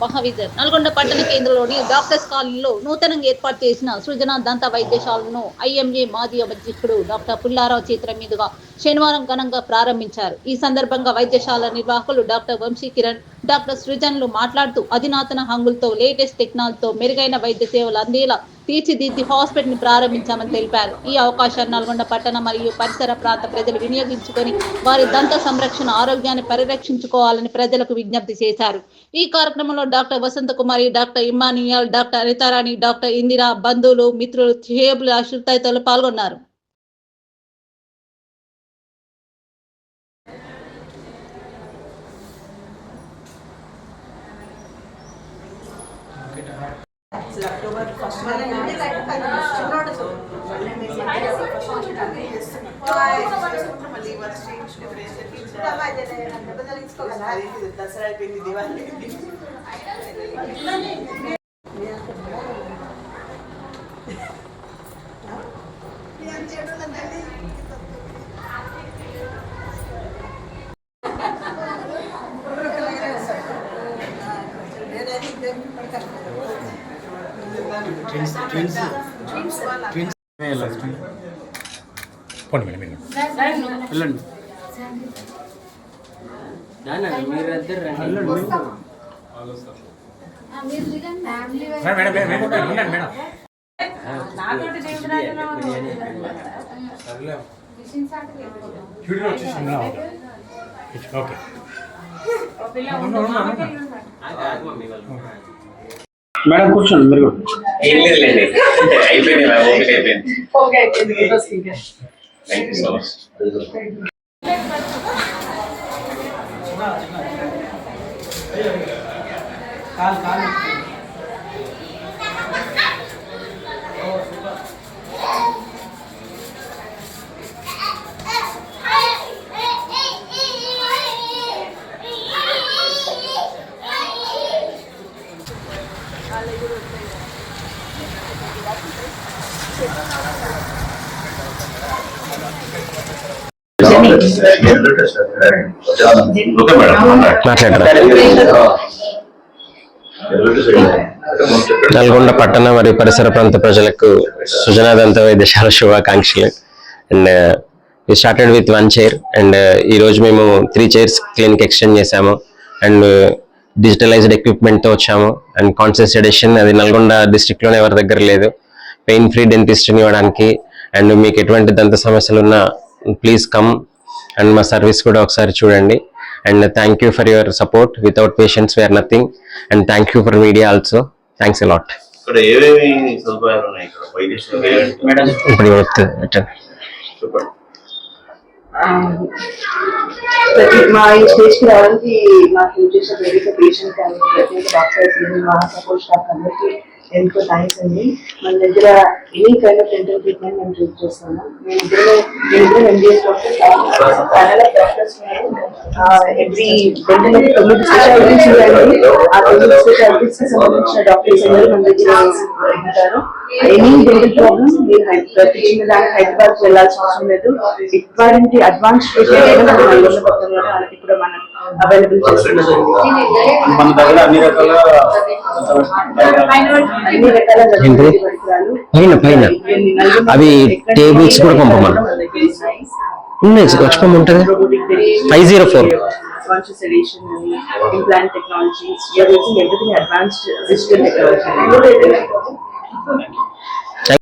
మహావిద్య నల్గొండ పట్టణ కేంద్రంలోని డాక్టర్స్ కాలనీలో నూతనంగా ఏర్పాటు చేసిన సృజన దంత వైద్యశాలను ఐఎంఏ మాజీ అధ్యక్షుడు డాక్టర్ పుల్లారావు చేతుల మీదుగా శనివారం ఘనంగా ప్రారంభించారు. ఈ సందర్భంగా వైద్యశాల నిర్వాహకులు డాక్టర్ వంశీ కిరణ్ డాక్టర్ సృజన్లు మాట్లాడుతూ అధునాతన హంగులతో లేటెస్ట్ టెక్నాలజీతో మెరుగైన వైద్య సేవలు అందేలా తీర్చిదిద్ది హాస్పిటల్ని ప్రారంభించామని తెలిపారు. ఈ అవకాశాన్ని నల్గొండ పట్టణ మరియు పరిసర ప్రాంత ప్రజలు వినియోగించుకొని వారి దంత సంరక్షణ ఆరోగ్యాన్ని పరిరక్షించుకోవాలని ప్రజలకు విజ్ఞప్తి చేశారు. ఈ కార్యక్రమంలో doctor Vasantha Kumari doctor Emmanuel doctor Anitharani doctor Indira బంధువులు మిత్రులు షేబుల్ అశుల్ తదితరులు పాల్గొన్నారు. అసలు అక్టోబర్ ఫస్ట్ దసరా అయిపోయింది దివాళీ పోనీ మేడం మేడం వెళ్ళండి ఉండండి ఓకే మేడం కూర్చోండి మీరు కూడా. ఏం లేదులేండి అయిపోయింది మ్యామ్ ఓపిక అయిపోయింది thank you so much okay madam Nalgonda పట్టణ మరియు పరిసర ప్రాంత ప్రజలకు సుజనాదంత వైద్యశాల శుభాకాంక్షలు. And we started with one chair and ఈరోజు మేము త్రీ చైర్స్ క్లినిక్ ఎక్స్టెండ్ చేశాము. అండ్ డిజిటలైజ్డ్ ఎక్విప్మెంట్తో వచ్చాము. అండ్ కాన్సెస్ ఎడిషన్ అది నల్గొండ డిస్ట్రిక్ట్లోనే ఎవరి దగ్గర లేదు. పెయిన్ ఫ్రీ డెంటిస్ట్ ఇవ్వడానికి అండ్ మీకు ఎటువంటి దంత సమస్యలు ఉన్నా ప్లీజ్ కమ్ అండ్ మా సర్వీస్ కూడా ఒకసారి చూడండి. And thank you for your support without patients we're nothing and thank you for media also thanks a lot ఇప్పుడు మా ఈ స్టేజ్కి రావడానికి మాకు యూజ్ చేసే ప్రతి పేషెంట్ కానీ డాక్టర్స్ మా సపోర్ట్ స్టాఫ్ అందరికీ ఎందుకో థ్యాంక్స్ అండి. మన దగ్గర any kind of dental treatment మేము ట్రీట్ చేస్తాము మేము ఇద్దరు మేము ఇద్దరు MBS doctors panel doctors every dental తొమ్మిది స్పెషాలిటీస్ ఉన్నాయండి ఆ తొమ్మిది స్పెషాలిటీస్కి సంబంధించిన డాక్టర్స్ అందరూ మన దగ్గర ఉంటారు. ఎనీ డెంటల్ ప్రాబ్లమ్ మీరు హై- ప్రతి చిన్న దానికి హైదరాబాద్ వెళ్ళాల్సిన అవసరం లేదు. ఇటువంటి అడ్వాన్స్ ట్రీట్మెంట్ మన నల్గొండ ఇప్పుడు మనం అవైలబుల్ చేస్తున్నాం. మన దగ్గర అన్ని రకాల పైన పైన అవి ఎక్కడ tables కూడా పంపమను. మన దగ్గర ఉన్నాయి. ఉన్నాయి ఉంటుంది Robotic dentistry, 504. advanced sedation and implant technologies. We are using everything advanced digital technology.